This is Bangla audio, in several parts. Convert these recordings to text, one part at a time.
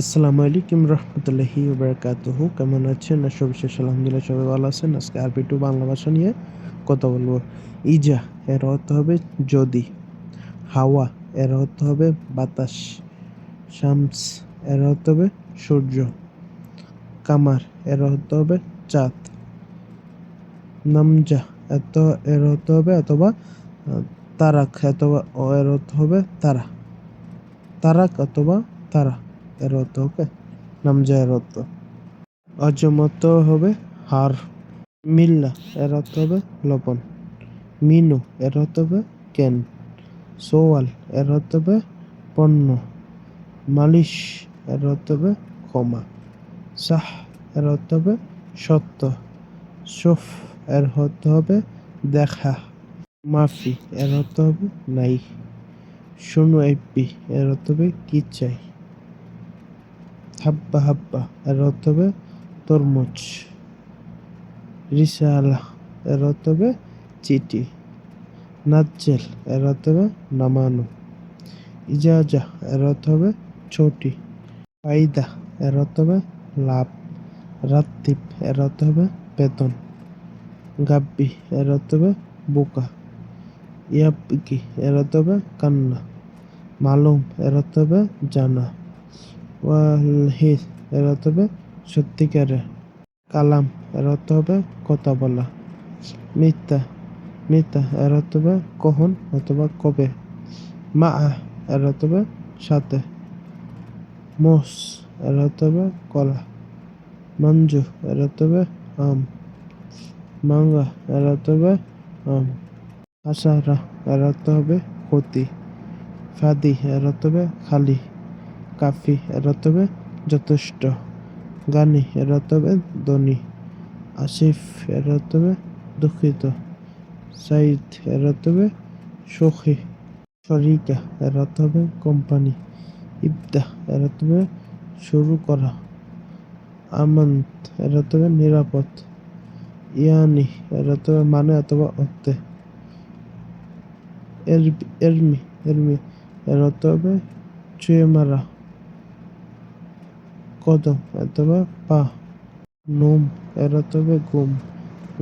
আসসালামু আলাইকুম রহমতুল্লাহি ওবরাকাতুহ। কেমন আছেন? আশা বিশেষ আলহামদুলিল্লাহ, সবাই ভালো আছেন। আজকে আরবি টু বাংলা ভাষা নিয়ে কথা বলব। ইজা, এর অর্থ হবে যদি। হাওয়া, এর অর্থ হবে বাতাস। শামস, এর অর্থ হবে সূর্য। কামার, এর অর্থ হবে চাঁদ। নামজা, এত, এর অর্থ হবে অথবা তারাক অথবা এর অর্থ হবে তারা। তারাক অথবা তারা। এর অর্থ ওকে? নামজা এর অর্থ অজমত হবে হার। মিল্লা এর অর্থ হবে লবণ। মিনু এর অর্থ হবে কেন। সোয়াল এর অর্থ হবে পণ্য। মালিশ এর অর্থ হবে ক্ষমা। সাহ এর অর্থ হবে সত্য। সুফ এর অর্থ হবে দেখা। মাফি এর অর্থ হবে নাই। শুনু এপি এর অর্থ হবে কি চাই? হাব্বা হাব্বা। এর অর্থ হবে তরমুজ। রিসালা, এর অর্থ হবে চিঠি। নাজ্জেল, এর অর্থ হবে নামানো। ইজাজা, এর অর্থ হবে ছোটি ফাইদা এর অর্থ হবে লাভ। রাত্তিব, এর অর্থ হবে বেতন। গাব্বি, এর অর্থ হবে বোকা। ইয়াবকি, এর অর্থ হবে কান্না। মালুম, এর অর্থ হবে জানা। ওয়ালহিদ এর অর্থ হবে সত্যিকারের কালাম, এর অর্থ হবে কথা বলা। মিথ্যা মিথ্যা, এর অর্থ হবে কখন অথবা কবে। মা এর অর্থ হবে সাথে। মোস, এর অর্থ হবে কলা। মঞ্জু, এর অর্থ হবে আম। মাঙ্গা, এর অর্থ হবে আম। আশারা, এর অর্থ হবে ক্ষতি। ফাদি, এর অর্থ হবে খালি। কাফি এর অর্থ যথেষ্ট, গানি এর অর্থ ধনী, আসিফ এর হবে দুঃখিত সাইদ এর হবে সুখী, শরিকা এর হবে কোম্পানি, ইবদা এর হবে শুরু করা, আমন্ত এর হবে নিরাপদ, ইয়ানি এর হবে মানে অথবা অর্থে এরমি এরমি এর অর্থ হবে ছুঁয়ে মারা কদম অথবা পা, নুম এর অর্থ হবে গুম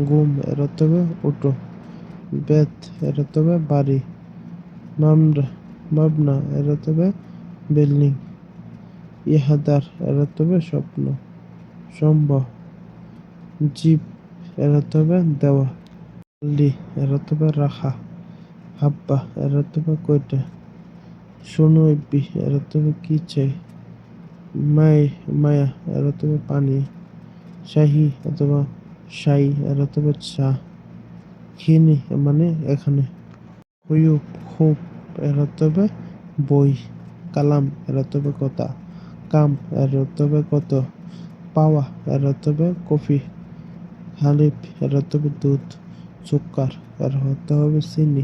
গুম এর অর্থ হবে উঠো, বেত এর অর্থ হবে বাড়ি, মামরা, মাবনা এর অর্থ হবে বিল্ডিং, ইহাদার এর অর্থ হবে স্বপ্ন, সম্ভব, জীব এর অর্থ হবে দেওয়া লি এর অর্থ হবে রাখা, হাব্বা এর অর্থ হবে কয়টা শোনো ইব্বি এর অর্থ হবে কি চাই? মাই মায়া এর অর্থ পানি, শাহি অথবা শাই, এর অর্থ চা। খিনি মানে এখানে। হুয়ুব খুব, এর অর্থ বই। কালাম, এর অর্থ কথা। কাম, এর অর্থ কত। পাওয়া, এর অর্থ কফি। হালিফ, এর অর্থ দুধ। সুক্কার এর অর্থ হবে চিনি।